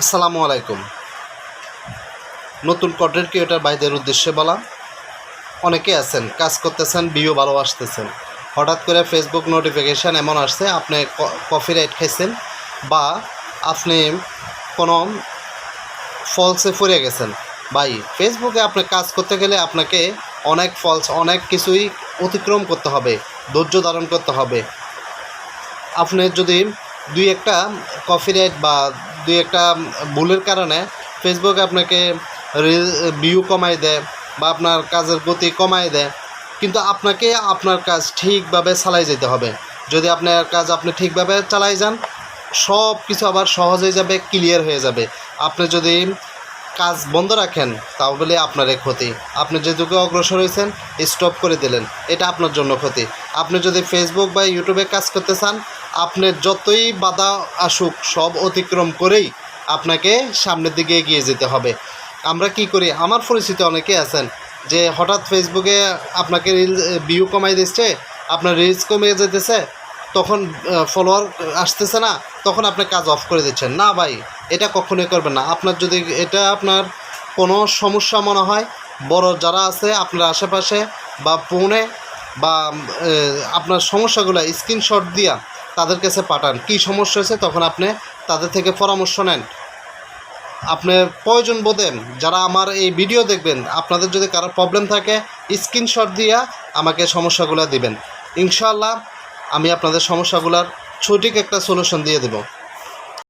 আসসালামু আলাইকুম। নতুন কন্টেন্ট ক্রিয়েটার ভাইদের উদ্দেশ্যে বলা, অনেকে আছেন, কাজ করতেছেন ভিউ ভালো আসতেছেন। হঠাৎ করে ফেসবুক নোটিফিকেশান এমন আসছে, আপনি কফি রাইট খাইছেন বা আপনি কোনো ফলসে ফুরে গেছেন। ভাই ফেসবুকে আপনি কাজ করতে গেলে আপনাকে অনেক ফলস অনেক কিছুই অতিক্রম করতে হবে, ধৈর্য ধারণ করতে হবে। আপনি যদি দুই একটা কফি রাইট বা দুই একটা ভুলের কারণে ফেসবুক আপনাকে ভিউ কমাই দেয় বা আপনার কাজের গতি কমাই দেয়। কিন্তু আপনাকে আপনার কাজ ঠিকভাবে চালাই যেতে হবে। যদি আপনার কাজ আপনি ঠিকভাবে চালাই যান, সব কিছু আবার সহজ হয়ে যাবে ক্লিয়ার হয়ে যাবে। আপনি যদি কাজ বন্ধ রাখেন তাহলে আপনারই ক্ষতি। আপনি যেটুকু অগ্রসর হয়েছেন স্টপ করে দিলেন। এটা আপনার জন্য ক্ষতি। আপনি যদি ফেসবুক বা ইউটিউবে কাজ করতে চান আপনার যতই বাধা আসুক, সব অতিক্রম করেই আপনাকে সামনের দিকে এগিয়ে যেতে হবে। আমরা কি করি? আমার পরিচিত অনেকে আছেন যে হঠাৎ ফেসবুকে আপনাকে রিল ভিউ কমাই দিচ্ছে, আপনার রিলস কমে যেতেছে, তখন ফলোয়ার আসতেছে না, তখন আপনি কাজ অফ করে দিচ্ছেন। না ভাই, এটা কখনোই করবেন না। আপনার যদি এটা আপনার কোনো সমস্যা মনে হয়, বড় যারা আছে, আপনার আশেপাশে বা ফোনে বা আপনার সমস্যাগুলো স্ক্রিনশট দিয়া তাদের কাছে পাঠান। কি সমস্যা হয়েছে তখন আপনি তাদের থেকে পরামর্শ নেন। আপনি প্রয়োজন বোধেন যারা আমার এই ভিডিও দেখবেন, আপনাদের যদি কারও প্রবলেম থাকে স্ক্রিনশট দিয়া আমাকে সমস্যাগুলো দিবেন। ইনশাআল্লাহ আমি আপনাদের সমস্যাগুলোর সঠিক একটা সলিউশন দিয়ে দেবো।